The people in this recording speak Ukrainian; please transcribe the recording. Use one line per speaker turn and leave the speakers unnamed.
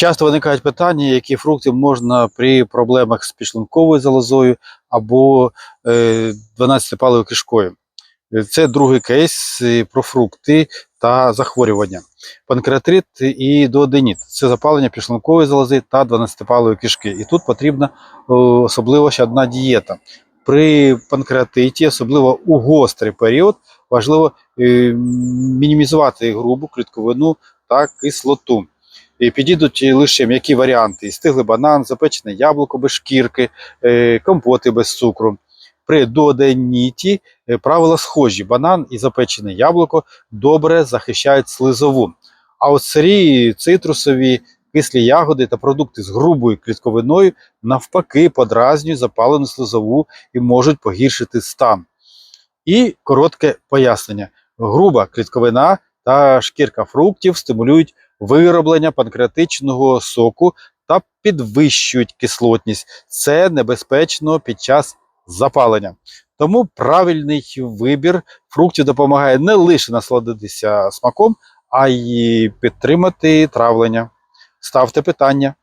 Часто виникають питання, які фрукти можна при проблемах з підшлунковою залозою або е, 12-палою кишкою. Це другий кейс е, про фрукти та захворювання. Панкреатит і дуоденіт – це запалення підшлункової залози та 12-палої кишки. І тут потрібна особливо ще одна дієта. При панкреатиті, особливо у гострий період, важливо е, мінімізувати грубу клітковину та кислоту. І підійдуть лише м'які варіанти: стиглий банан, запечене яблуко без шкірки, е, компоти без цукру. При дуоденіті е, правила схожі: банан і запечене яблуко добре захищають слизову. А от сирі, цитрусові, кислі ягоди та продукти з грубою клітковиною навпаки подразнюють запалену слизову і можуть погіршити стан. І коротке пояснення: груба клітковина та шкірка фруктів стимулюють вироблення панкреатичного соку та підвищують кислотність. Це небезпечно під час запалення. Тому правильний вибір фруктів допомагає не лише насладитися смаком, а й підтримати травлення. Ставте питання.